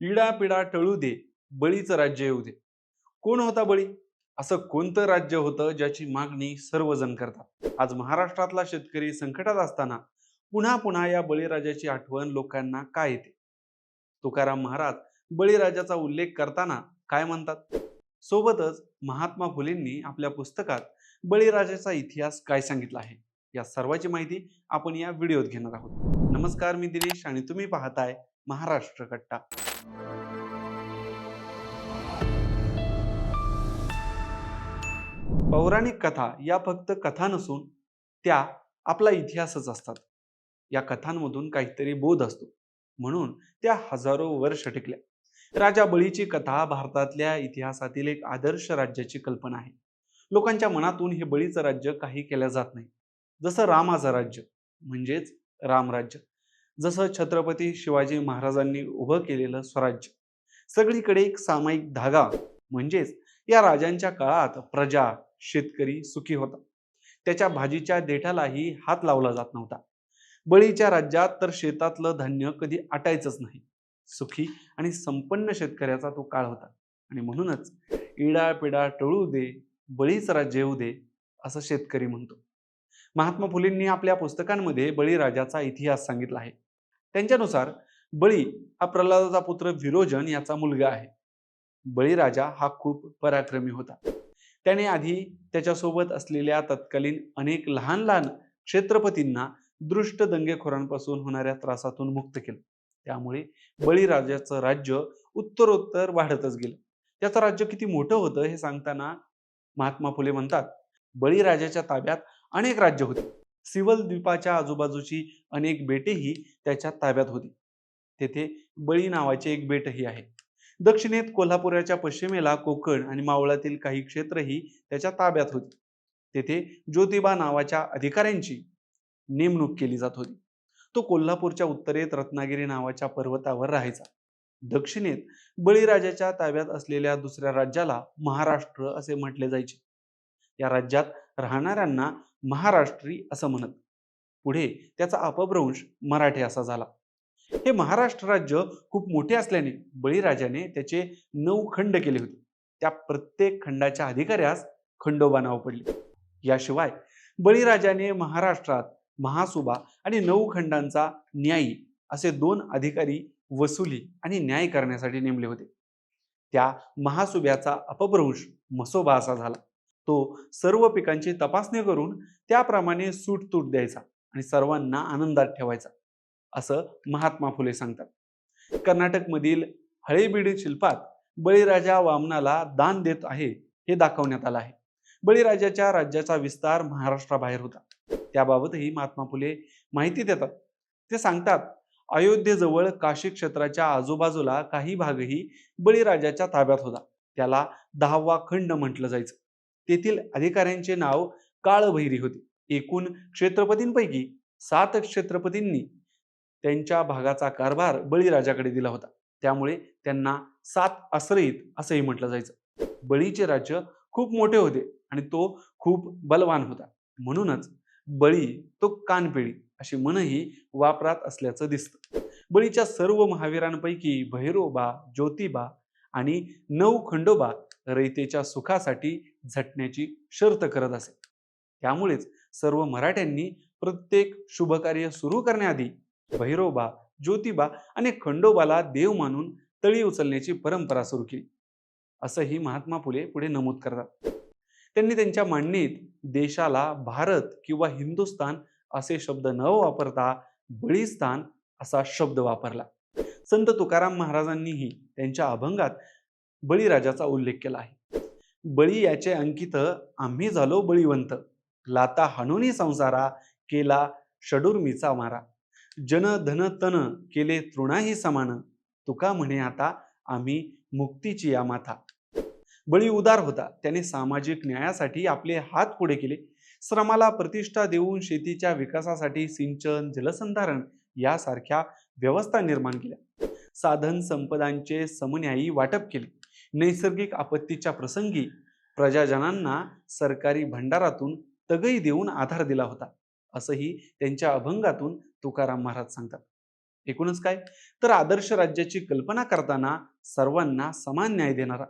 इडा पिडा टळू दे बळीचं राज्य येऊ दे. कोण होता बळी? असं कोणतं राज्य होतं ज्याची मागणी सर्वजण करतात? आज महाराष्ट्रातला शेतकरी संकटात असताना पुन्हा पुन्हा या बळीराजाची आठवण लोकांना काय येते? तुकाराम महाराज बळीराजाचा उल्लेख करताना काय म्हणतात? सोबतच महात्मा फुलेंनी आपल्या पुस्तकात बळीराजाचा इतिहास काय सांगितला आहे? या सर्वाची माहिती आपण या व्हिडिओत घेणार आहोत. नमस्कार मी दिनेश आणि तुम्ही पाहताय महाराष्ट्र कट्टा. पौराणिक कथा या फक्त कथा नसून त्या आपला इतिहासच असतात. या कथांमधून काहीतरी बोध असतो. म्हणून त्या हजारो वर्ष टिकल्या. राजा बळीची कथा भारतातल्या इतिहासातील एक आदर्श राज्याची कल्पना आहे. लोकांच्या मनातून हे बळीचं राज्य काही केलं जात नाही. जसं रामाचं राज्य म्हणजेच रामराज्य. जसं छत्रपती शिवाजी महाराजांनी उभं केलेलं स्वराज्य. सगळीकडे एक सामायिक धागा म्हणजेच या राजांच्या काळात प्रजा शेतकरी सुखी होता. त्याच्या भाजीच्या देठालाही हात लावला जात नव्हता. बळीच्या राज्यात तर शेतातलं धान्य कधी आटायचंच नाही. सुखी आणि संपन्न शेतकऱ्याचा तो काळ होता. आणि म्हणूनच इडा पिडा टळू दे बळीच राज्य येऊ दे असं शेतकरी म्हणतो. महात्मा फुलेंनी आपल्या पुस्तकांमध्ये बळीराजाचा इतिहास सांगितला आहे. त्यांच्यानुसार बळी हा प्रल्हादाचा पुत्र विरोजन याचा मुलगा आहे. बळीराजा हा खूप पराक्रमी होता. त्याने आधी त्याच्यासोबत असलेल्या तत्कालीन अनेक लहान लहान क्षेत्रपतींना दृष्ट दंगेखोरांपासून होणाऱ्या त्रासातून मुक्त केलं. त्यामुळे बळीराजाचं राज्य उत्तरोत्तर वाढतच गेलं. त्याचं राज्य किती मोठं होतं हे सांगताना महात्मा फुले म्हणतात बळीराजाच्या ताब्यात अनेक राज्य होती. सिवल द्वीपाच्या आजूबाजूची अनेक बेटेही त्याच्या ताब्यात होती. तेथे बळी नावाचे एक बेटही आहे. दक्षिणेत कोल्हापुराच्या पश्चिमेला कोकण आणि मावळातील काही क्षेत्रही त्याच्या ताब्यात होती. तेथे ज्योतिबा नावाच्या अधिकाऱ्यांची नेमणूक केली जात होती. तो कोल्हापूरच्या उत्तरेत रत्नागिरी नावाच्या पर्वतावर राहायचा. दक्षिणेत बळीराजाच्या ताब्यात असलेल्या दुसऱ्या राज्याला महाराष्ट्र असे म्हटले जायचे. या राज्यात राहणाऱ्यांना महाराष्ट्री असं म्हणत. पुढे त्याचा अपभ्रंश मराठी असा झाला. हे महाराष्ट्र राज्य खूप मोठे असल्याने बळीराजाने त्याचे नऊ खंड केले होते. त्या प्रत्येक खंडाच्या अधिकाऱ्यास खंडोबा नाव पडले. याशिवाय बळीराजाने महाराष्ट्रात महासुबा आणि नऊ खंडांचा न्यायी असे दोन अधिकारी वसुली आणि न्याय करण्यासाठी नेमले होते. त्या महासुब्याचा अपभ्रंश मसोबा असा झाला. तो सर्व पिकांची तपासणी करून त्याप्रमाणे सूटतूट द्यायचा आणि सर्वांना आनंदात ठेवायचा असं महात्मा फुले सांगतात. कर्नाटकमधील हळेबीडी शिल्पात बळीराजा वामनाला दान देत आहे हे दाखवण्यात आलं आहे. बळीराजाच्या राज्याचा विस्तार महाराष्ट्राबाहेर होता. त्याबाबतही महात्मा फुले माहिती देतात. ते सांगतात अयोध्येजवळ काशी क्षेत्राच्या आजूबाजूला काही भागही बळीराजाच्या ताब्यात होता. त्याला दहावा खंड म्हटलं जायचं. तेथील अधिकाऱ्यांचे नाव काळभैरी होते. एकूण क्षेत्रपतींपैकी सात क्षेत्रपतींनी त्यांच्या भागाचा कारभार बळीराजाकडे दिला होता. त्यामुळे त्यांना सात आश्रयित असंही म्हटलं जायचं. बळीचे राज्य खूप मोठे होते आणि तो खूप बलवान होता. म्हणूनच बळी तो कानपिळी अशी मनही वापरात असल्याचं दिसतं. बळीच्या सर्व महावीरांपैकी भैरोबा ज्योतिबा आणि नऊ खंडोबा रयतेच्या सुखासाठी झटण्याची शर्त करत असे. त्यामुळेच सर्व मराठ्यांनी प्रत्येक शुभकार्य सुरू करण्याआधी भैरोबा ज्योतिबा आणि खंडोबाला देव मानून तळी उचलण्याची परंपरा सुरू केली. असंही महात्मा फुले पुढे नमूद करतात. त्यांनी त्यांच्या मांडणीत देशाला भारत किंवा हिंदुस्थान असे शब्द न वापरता बळीस्थान असा शब्द वापरला. संत तुकाराम महाराजांनीही त्यांच्या अभंगात बळीराजाचा उल्लेख केला आहे. बळी याचे अंकित आम्ही झालो बळीवंत. लाता हाणुनी संसारा केला षडुर्मीचा मारा. जन धन तन केले तृणाही समान. तुका म्हणे आता आम्ही मुक्तीची या माथा. बळी उदार होता. त्याने सामाजिक न्यायासाठी आपले हात पुढे केले. श्रमाला प्रतिष्ठा देऊन शेतीच्या विकासासाठी सिंचन जलसंधारण यासारख्या व्यवस्था निर्माण केल्या. साधन संपदांचे समन्यायी वाटप केले. नैसर्गिक आपत्तीच्या प्रसंगी प्रजाजनांना सरकारी भंडारातून तगई देऊन आधार दिला होता असंही त्यांच्या अभंगातून तुकाराम महाराज सांगतात. एकूणच काय? तर आदर्श राज्याची कल्पना करताना सर्वांना समान न्याय देणारा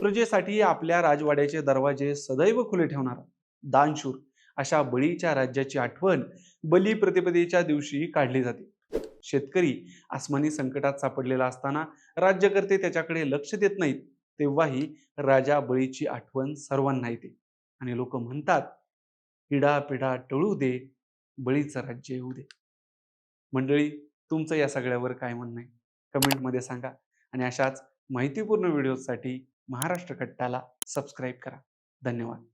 प्रजेसाठी आपल्या राजवाड्याचे दरवाजे सदैव खुले ठेवणारा दानशूर अशा बळीच्या राज्याची आठवण बली प्रतिपदेच्या दिवशी काढली जाते. शेतकरी आसमानी संकटात सापडलेला असताना राज्यकर्ते त्याच्याकडे लक्ष देत नाहीत तेव्हाही राजा बळीची आठवण सर्वांना येते. आणि लोक म्हणतात पिढा पिढा टळू दे बळीचं राज्य येऊ दे. मंडळी तुमचं या सगळ्यावर काय म्हणणं आहे? कमेंटमध्ये सांगा. आणि अशाच माहितीपूर्ण व्हिडिओसाठी महाराष्ट्र कट्टाला सबस्क्राईब करा. धन्यवाद.